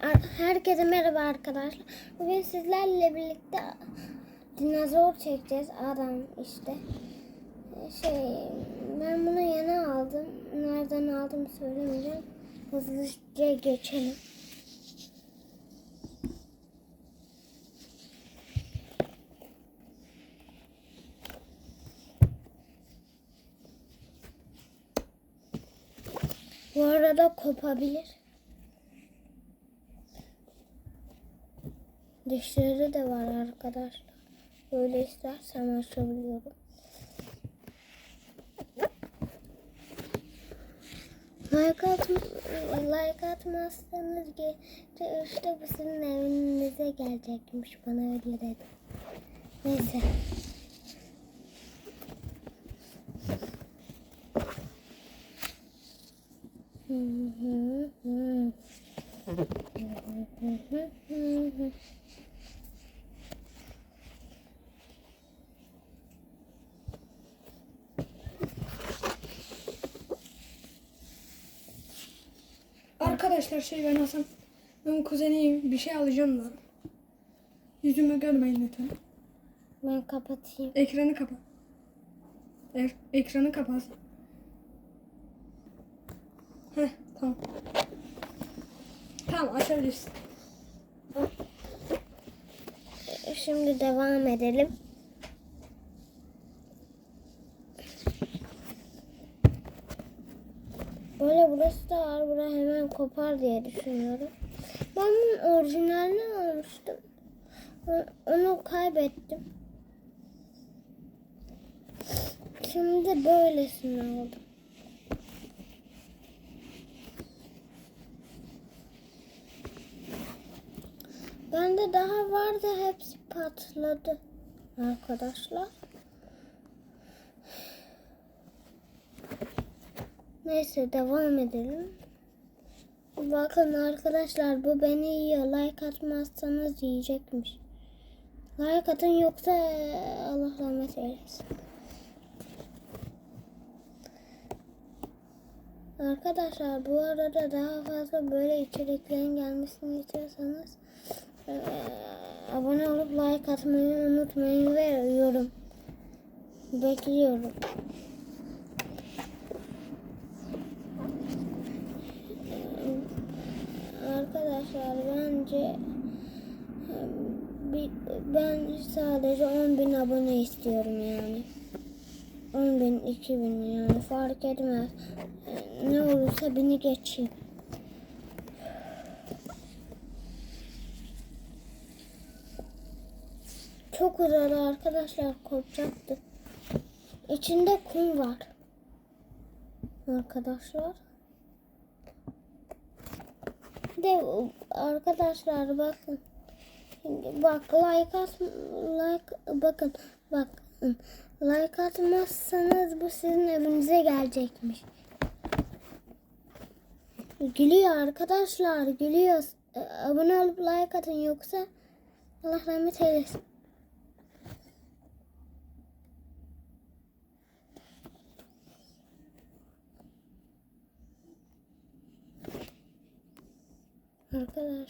Herkese merhaba arkadaşlar. Bugün sizlerle birlikte dinozor çekeceğiz. Adam işte. Şey, ben bunu yeni aldım. Nereden aldım söylemeyeceğim. Hızlıca geçelim. Bu arada kopabilir. Dişleri de var arkadaşlar. Böyle istersem açabiliyorum. Like, at, like atmazsanız gece işte bu sizin evinize gelecekmiş. Bana öyle dedi. Neyse. Hı Arkadaşlar şey ben Hasan. Ben kuzeniyim. Bir şey alacağım da. Yüzümü görmeyin lütfen. Ben kapatayım. Ekranı kapat. E- ekranı kapat. Heh tamam. Tamam açabilirsin. Şimdi devam edelim. Böyle burası da var. Bura hemen kopar diye düşünüyorum. Ben bunun orijinalini almıştım. Onu kaybettim. Şimdi böylesini aldım. Bende daha vardı hepsi patladı arkadaşlar. Neyse devam edelim. Bakın arkadaşlar bu beni yiyor. Like atmazsanız yiyecekmiş. Like atın yoksa Allah rahmet eylesin. Arkadaşlar bu arada daha fazla böyle içeriklerin gelmesini istiyorsanız eee, abone olup like atmayı unutmayın ve yorum. Bekliyorum. Arkadaşlar bence ben sadece 10 bin abone istiyorum yani. 10 bin, 2 bin yani fark etmez. Ne olursa beni geçeyim. Çok uzadı arkadaşlar kopacaktı. İçinde kum var. Arkadaşlar. De arkadaşlar bakın. Bak like at like bakın bakın like atmazsanız bu sizin evinize gelecekmiş. Gülüyor arkadaşlar gülüyor. Abone olup like atın yoksa Allah rahmet eylesin. Arkadaşlar